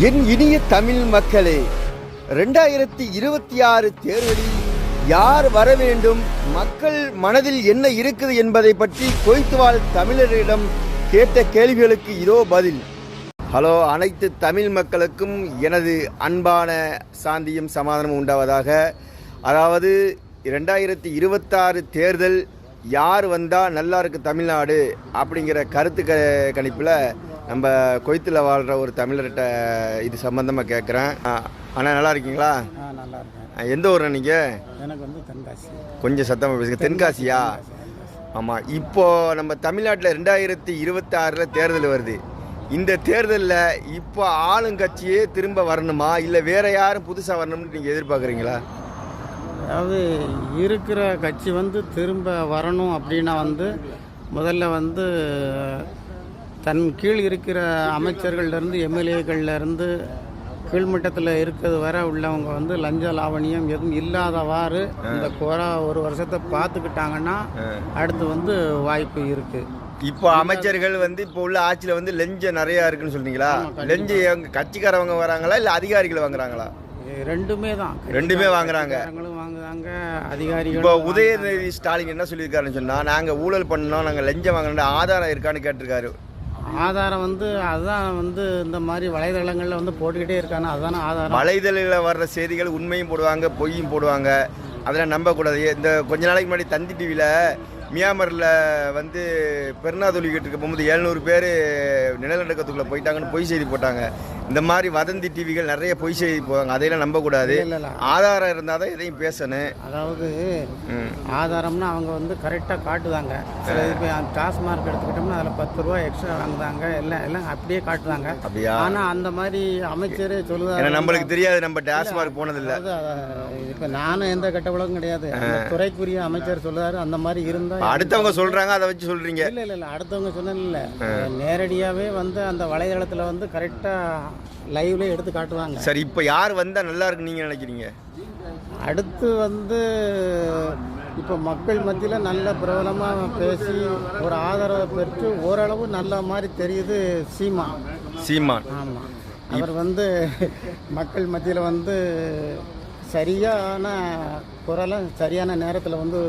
என் இனிய தமிழ் மக்களே ரெண்டாயிரத்தி இருபத்தி ஆறு தேர்தலில் யார் வர வேண்டும் மக்கள் மனதில் என்ன இருக்குது என்பதை பற்றி கொய்த்துவாழ் தமிழரிடம் கேட்ட கேள்விகளுக்கு இதோ பதில். ஹலோ அனைத்து தமிழ் மக்களுக்கும் எனது அன்பான சாந்தியும் சமாதானமும் உண்டாவதாக. அதாவது ரெண்டாயிரத்தி இருபத்தாறு தேர்தல் யார் வந்தால் நல்லா இருக்கு தமிழ்நாடு அப்படிங்கிற கருத்து க கணிப்பில் நம்ம கொய்த்தில் வாழ்கிற ஒரு தமிழர்கிட்ட இது சம்மந்தமாக கேட்குறேன் அண்ணா நல்லா இருக்கீங்களா? நல்லா இருக்கேன். எந்த ஊர்ண்ணா நீங்கள் எனக்கு வந்து தென்காசி. கொஞ்சம் சத்தமாக பேசுங்க. தென்காசியா? ஆமாம் இப்போ நம்ம தமிழ்நாட்டில் ரெண்டாயிரத்தி இருபத்தி ஆறில் தேர்தல் வருது. இந்த தேர்தலில் இப்போ ஆளுங்கட்சியே திரும்ப வரணுமா? இல்லை வேற யாரும் புதுசாக வரணும்னு நீங்கள் எதிர்பார்க்குறீங்களா? அதாவது இருக்கிற கட்சி வந்து திரும்ப வரணும் அப்படின்னா வந்து முதல்ல வந்து தன் கீழ் இருக்கிற அமைச்சர்கள்லேருந்து எம்எல்ஏக்கள்லேருந்து கீழ்மட்டத்தில் இருக்கிறது வரை உள்ளவங்க வந்து லஞ்ச லாவணியம் எதுவும் இல்லாதவாறு இந்த குறை ஒரு வருஷத்தை பார்த்துக்கிட்டாங்கன்னா அடுத்து வந்து வாய்ப்பு இருக்குது இப்போ அமைச்சர்கள் வந்து இப்போ உள்ள ஆட்சியில் வந்து லஞ்சம் நிறையா இருக்குன்னு சொல்றீங்களா? லஞ்சம் எங்க கட்சிக்காரவங்க வராங்களா இல்லை அதிகாரிகள் வாங்குறாங்களா? ரெண்டுமே தான். ரெண்டுமே வாங்குறாங்க. வாங்குறாங்க அதிகாரிகள் இப்போ உதயநிதி ஸ்டாலின் என்ன சொல்லியிருக்காருன்னு சொன்னால் நாங்கள் ஊழல் பண்ணோம் நாங்கள் லஞ்சம் வாங்கினோம் ஆதாரம் இருக்கான்னு கேட்டிருக்காரு. ஆதாரம் வந்து அதுதான் வந்து இந்த மாதிரி வலைதளங்களில் வந்து போட்டுக்கிட்டே இருக்காங்க. அதுதானே ஆதாரம். வலைதளில் வர்ற செய்திகள் உண்மையும் போடுவாங்க பொய்யும் போடுவாங்க. அதெல்லாம் நம்பக்கூடாது. இந்த கொஞ்ச நாளைக்கு முன்னாடி தந்தி டிவியில் மியாமரில் வந்து பெருநா இருக்க போகும்போது எழுநூறு பேர் நிலநடுக்கத்துக்குள்ளே போயிட்டாங்கன்னு பொய் செய்தி போட்டாங்க. இந்த மாதிரி வதந்தி டிவிகள் நிறைய பொய் செய்தி போவாங்க அதையெல்லாம் நம்பக்கூடாது. ஆதாரம் இருந்தால் தான் எதையும் பேசணும். அதாவது. ஆதாரம்னா அவங்க வந்து கரெக்டாக காட்டுதாங்க. இப்போ டாஸ்மார்க் எடுத்துக்கிட்டோம்னா அதில் பத்து ரூபா எக்ஸ்ட்ரா வாங்குதாங்க. எல்லாம் எல்லாம் அப்படியே காட்டுதாங்க. அப்படியா? ஆனால் அந்த மாதிரி அமைச்சர் சொல்லுதாரு நம்மளுக்கு தெரியாது. நம்ம டாஸ்மார்க் போனதில்லை. இப்போ நானும் எந்த கெட்ட பழக்கம் கிடையாது. துறைக்குரிய அமைச்சர் சொல்லுதாரு. அந்த மாதிரி இருந்தால் அடுத்தவங்க சொல்கிறாங்க அதை வச்சு சொல்கிறீங்க இல்லை இல்லை இல்லை அடுத்தவங்க சொன்னது இல்லை. நேரடியாகவே வந்து அந்த வலைதளத்தில் வந்து கரெக்டாக லைவ்ல எடுத்து காட்டுவாங்க. சரி இப்போ யார் வந்தால் நல்லா இருக்குன்னு நீங்கள் நினைக்கிறீங்க? அடுத்து வந்து இப்போ மக்கள் மத்தியில் நல்ல பிரபலமாக பேசி ஒரு ஆதரவை பெற்று ஓரளவு நல்ல மாதிரி தெரியுது சீமா. சீமான் ஆமாம் அவர் வந்து மக்கள் மத்தியில் வந்து சரியான குரலை சரியான நேரத்தில் வந்து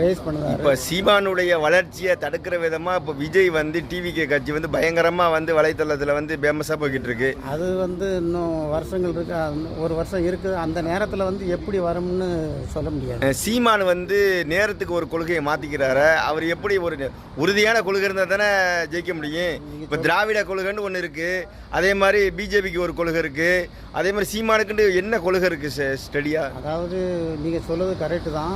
ரேஸ் பண்ணுவார் இப்போ சீமானுடைய வளர்ச்சியை தடுக்கிற விதமாக இப்போ விஜய் வந்து டிவிகே கட்சி வந்து பயங்கரமாக வந்து வலைத்தளத்தில் வந்து ஃபேமஸாக போய்கிட்டு இருக்கு. அது வந்து இன்னும் வருஷங்கள் இருக்கு. ஒரு வருஷம் இருக்குது அந்த நேரத்தில் வந்து எப்படி வரும்னு சொல்ல முடியாது. சீமான் வந்து நேரத்துக்கு ஒரு கொள்கையை மாற்றிக்கிறாரு அவர் எப்படி ஒரு உறுதியான கொள்கை இருந்தால் தானே ஜெயிக்க முடியும். இப்போ திராவிட கொள்கைன்னு ஒன்று இருக்குது அதே மாதிரி பிஜேபிக்கு ஒரு கொள்கை இருக்குது அதே மாதிரி சீமானுக்குன்னு என்ன கொள்கை இருக்குது ஸ்டடியா அதாவது நீங்கள் சொல்லுறது கரெக்டு தான்.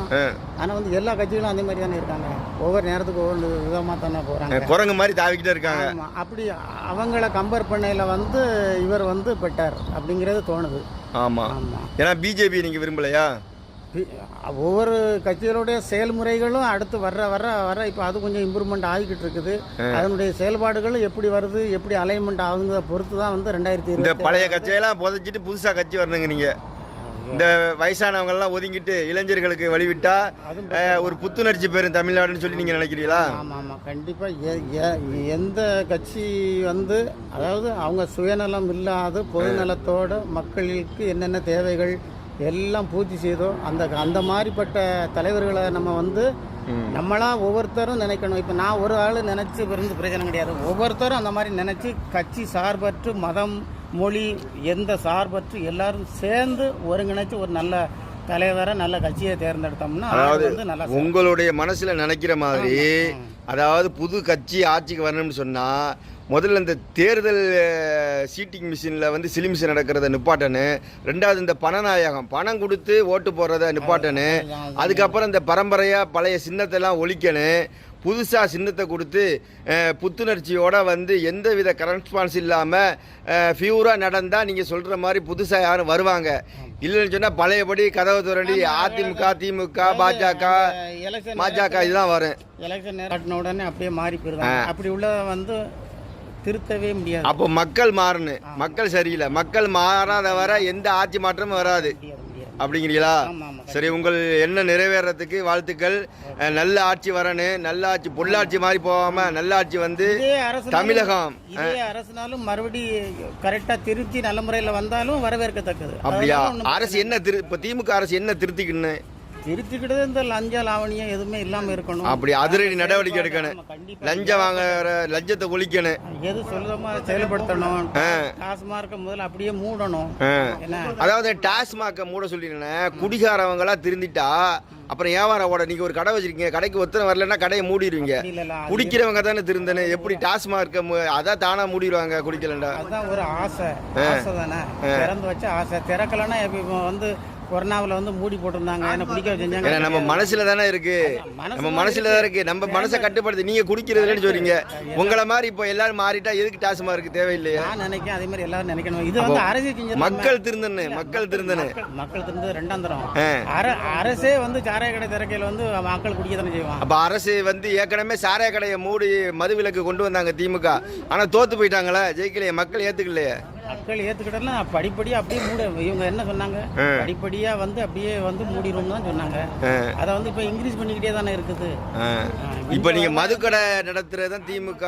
ஆனால் வந்து எல்லா கட்சிகளும் அதே மாதிரி தானே இருக்காங்க. ஒவ்வொரு நேரத்துக்கு ஒவ்வொரு விதமாக தானே போகிறாங்க குரங்கு மாதிரி தாவிக்கிட்டே இருக்காங்க. ஆமாம் அப்படி அவங்கள கம்பேர் பண்ணையில் வந்து இவர் வந்து பெட்டர் அப்படிங்கிறது தோணுது. ஆமாம் ஆமாம் ஏன்னா பிஜேபி நீங்கள் விரும்பலையா? ஒவ்வொரு கட்சிகளுடைய செயல்முறைகளும் அடுத்து வர்ற வர்ற வர இப்போ அது கொஞ்சம் இம்ப்ரூவ்மெண்ட் ஆகிக்கிட்டு இருக்குது. அதனுடைய செயல்பாடுகளும் எப்படி வருது எப்படி அலைன்மெண்ட் ஆகுங்கிறத பொறுத்து தான் வந்து ரெண்டாயிரத்தி இந்த பழைய கட்சியெல்லாம் புதைச்சிட்டு புதுசாக கட்சி வரணுங்க நீங்கள் இந்த வயசானவங்கெல்லாம் ஒதுங்கிட்டு இளைஞர்களுக்கு வழிவிட்டா ஒரு புத்துணர்ச்சி பெறும் தமிழ்நாடுன்னு சொல்லி நீங்கள் நினைக்கிறீங்களா? ஆமாம் ஆமாம் கண்டிப்பாக எந்த கட்சி வந்து அதாவது அவங்க சுயநலம் இல்லாத பொதுநலத்தோட மக்களுக்கு என்னென்ன தேவைகள் எல்லாம் பூர்த்தி செய்தோ அந்த அந்த மாதிரிப்பட்ட தலைவர்களை நம்ம வந்து நம்மளா ஒவ்வொருத்தரும் நினைக்கணும். இப்போ நான் ஒரு ஆள் நினச்சி இருந்து பிரயோஜனம் கிடையாது. ஒவ்வொருத்தரும் அந்த மாதிரி நினச்சி கட்சி சார்பற்று மதம் மொழி எந்த சார்பற்று எல்லாரும் சேர்ந்து ஒருங்கிணைச்சு ஒரு நல்ல தலைவரை நல்ல கட்சியை தேர்ந்தெடுத்தோம்னா அது வந்து நல்லா உங்களுடைய மனசுல நினைக்கிற மாதிரி அதாவது புது கட்சி ஆட்சிக்கு வரணும்னு சொன்னா முதல்ல இந்த தேர்தல் சீட்டிங் மிஷினில் வந்து சிலிமிஷன் நடக்கிறத நிப்பாட்டனு ரெண்டாவது இந்த பணநாயகம் பணம் கொடுத்து ஓட்டு போடுறத நிப்பாட்டனு அதுக்கப்புறம் இந்த பரம்பரையாக பழைய சின்னத்தெல்லாம் ஒழிக்கணும் புதுசாக சின்னத்தை கொடுத்து புத்துணர்ச்சியோட வந்து எந்த வித கரஸ்பான்ஸ் இல்லாமல் ஃபியூராக நடந்தால் நீங்கள் சொல்கிற மாதிரி புதுசாக யாரும் வருவாங்க. இல்லைன்னு சொன்னால் பழையபடி கதவு துரண்டி அதிமுக திமுக பாஜக பாஜக இதெல்லாம் வரும். எலெக்ஷன் உடனே அப்படியே மாறி போயிருந்தாங்க அப்படி உள்ள வந்து திருத்தவே முடியாது. அப்போ மக்கள் மாறணும் மக்கள் சரியில்லை. மக்கள் மாறாத வர எந்த ஆட்சி மாற்றமும் வராது. அப்படிங்கிறீங்களா? சரி உங்கள் என்ன நிறைவேறதுக்கு வாழ்த்துக்கள். நல்ல ஆட்சி வரணும் நல்ல ஆட்சி பொள்ளாட்சி மாதிரி போகாம நல்ல ஆட்சி வந்து தமிழகம். அரசுனாலும் மறுபடி கரெக்டா திருத்தி நல்ல முறையில் வந்தாலும் வரவேற்கத்தக்கது. அப்படியா? அரசு என்ன திரு இப்போ திமுக அரசு என்ன திருத்திக்கணும் திருத்திக்கிட்டது இந்த லஞ்ச லாவணியம் எதுவுமே இல்லாம இருக்கணும். அப்படி அதிரடி நடவடிக்கை எடுக்கணும். லஞ்சம் வாங்குற லஞ்சத்தை ஒழிக்கணும். எது சொல்லுதமோ அதை செயல்படுத்தணும். டாஸ்மார்க்க முதல்ல அப்படியே மூடணும். அதாவது டாஸ்மாக மூட சொல்லிடுறேன் குடிகாரவங்களா திருந்திட்டா அப்புறம் வியாபாரம் ஓட நீங்க ஒரு கடை வச்சிருக்கீங்க கடைக்கு ஒருத்தனை வரலன்னா கடையை மூடிடுவீங்க குடிக்கிறவங்க தானே திருந்தனு எப்படி டாஸ்மார்க்க மு- அதான் தானா மூடிடுவாங்க குடிக்கலண்டா? அதுதான் ஒரு ஆசை. ஆசை தானே திறந்து வச்ச ஆசை. திறக்கலன்னா இப்போ வந்து கொரோனாவில் வந்து மூடி போட்டிருந்தாங்க. என்ன குடிக்க செஞ்சாங்க. நம்ம மனசுல தானே இருக்கு. நம்ம மனசுல தான் இருக்கு. நம்ம மனசை கட்டுப்படுத்தி. நீங்க குடிக்கிறதுலன்னு சொல்றீங்க. உங்களை மாதிரி இப்போ எல்லாரும் மாறிட்டா எதுக்கு டாஸ்மா இருக்கு? தேவையில்லையே. நான் நினைக்கிறேன் அதே மாதிரி எல்லாரும் நினைக்கணும். இது வந்து அரசு செஞ்சது மக்கள் திருந்தனு மக்கள் திருந்தனு மக்கள் மக்கள் திருந்து ரெண்டாம் தரம். அரசே வந்து சாராய கடை திறக்கையில் வந்து மக்கள் குடிக்க தானே செய்வான் அப்ப அரசு வந்து ஏற்கனவே சாராய கடையை மூடி மது விலக்கு கொண்டு வந்தாங்க திமுக. ஆனா தோத்து போயிட்டாங்களே. ஜெயிக்கலையே. மக்கள் ஏத்துக்கலையே. மக்கள் ஏத்துக்கிட்டலாம் படிப்படியா அப்படியே மூட இவங்க என்ன சொன்னாங்க? படிப்படியா வந்து அப்படியே வந்து மூடிடும் தான் சொன்னாங்க. அதை வந்து இப்போ இன்க்ரீஸ் பண்ணிக்கிட்டே தானே இருக்குது. இப்ப நீங்க மதுக்கடை நடத்துறது தான் திமுக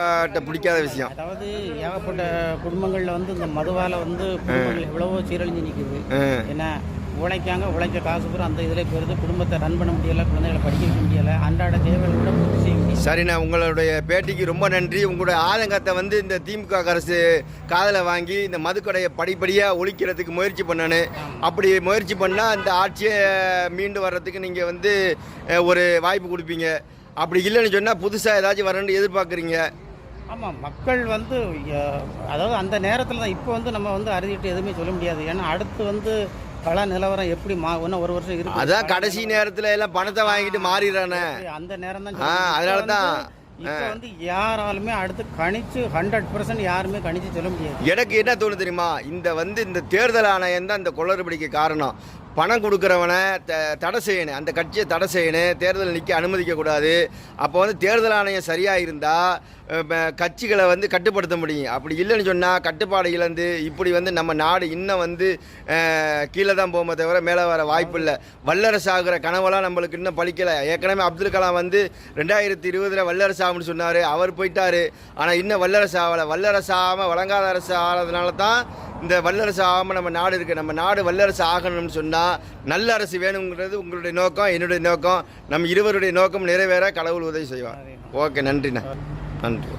பிடிக்காத விஷயம். அதாவது ஏகப்பட்ட குடும்பங்கள்ல வந்து இந்த மதுவால வந்து எவ்வளவோ சீரழிஞ்சு நிக்குது. ஆ. உழைக்காங்க உழைச்ச காசு பூரா அந்த இதில் போயிருது குடும்பத்தை ரன் பண்ண முடியல குழந்தைகளை படிக்க வைக்க முடியல அன்றாட தேவைகளை கூட பூர்த்தி செய்ய முடியல. சரிண்ணா உங்களுடைய பேட்டிக்கு ரொம்ப நன்றி. உங்களுடைய ஆதங்கத்தை வந்து இந்த திமுக அரசு காதலை வாங்கி இந்த மதுக்கடையை படிப்படியாக ஒழிக்கிறதுக்கு முயற்சி பண்ணணும் அப்படி முயற்சி பண்ணால் அந்த ஆட்சியை மீண்டு வர்றதுக்கு நீங்கள் வந்து ஒரு வாய்ப்பு கொடுப்பீங்க. அப்படி இல்லைன்னு சொன்னால் புதுசாக ஏதாச்சும் வரணும்னு எதிர்பார்க்குறீங்க? ஆமாம் மக்கள் வந்து அதாவது அந்த நேரத்தில் தான் இப்போ வந்து நம்ம வந்து அறுதிட்டு எதுவுமே சொல்ல முடியாது. ஏன்னா அடுத்து வந்து கள நிலவரம் எப்படி மா இன்னும் ஒரு வருஷம் இருக்கு. அதான் கடைசி நேரத்தில் எல்லாம் பணத்தை வாங்கிட்டு மாறிடுறானே. அந்த நேரம் தான் அதனால தான். இப்போ வந்து யாராலுமே அடுத்து கணிச்சு ஹண்ட்ரட் பர்சன்ட் யாருமே கணிச்சு சொல்ல முடியாது. எனக்கு என்ன தோணுது தெரியுமா? இந்த வந்து இந்த தேர்தல் ஆணையம் தான் இந்த குளறுபடிக்கு காரணம். பணம் கொடுக்குறவனை த தடை செய்யணும். அந்த கட்சியை தடை செய்யணும். தேர்தல் நிற்க அனுமதிக்கக்கூடாது அப்போ வந்து தேர்தல் ஆணையம் சரியாக இருந்தால் கட்சிகளை வந்து கட்டுப்படுத்த முடியும். அப்படி இல்லைன்னு சொன்னால் கட்டுப்பாடு இழந்து இப்படி வந்து நம்ம நாடு இன்னும் வந்து கீழே தான் போகுமே தவிர மேலே வர வாய்ப்பு இல்லை. வல்லரசு ஆகிற கனவெல்லாம் நம்மளுக்கு இன்னும் பலிக்கலை ஏற்கனவே அப்துல் கலாம் வந்து ரெண்டாயிரத்தி இருபதில் வல்லரசு ஆகும்னு சொன்னார். அவர் போயிட்டார். ஆனால் இன்னும் வல்லரசு ஆகலை. வல்லரசு ஆகாமல் வழங்காத அரசு ஆகிறதுனால தான் இந்த வல்லரசு ஆகாமல் நம்ம நாடு இருக்குது நம்ம நாடு வல்லரசு ஆகணும்னு சொன்னால் நல்ல அரசு வேணுங்கிறது உங்களுடைய நோக்கம் என்னுடைய நோக்கம். நம்ம இருவருடைய நோக்கம் நிறைவேற கடவுள் உதவி செய்வார். ஓகே நன்றிண்ணா. நன்றி.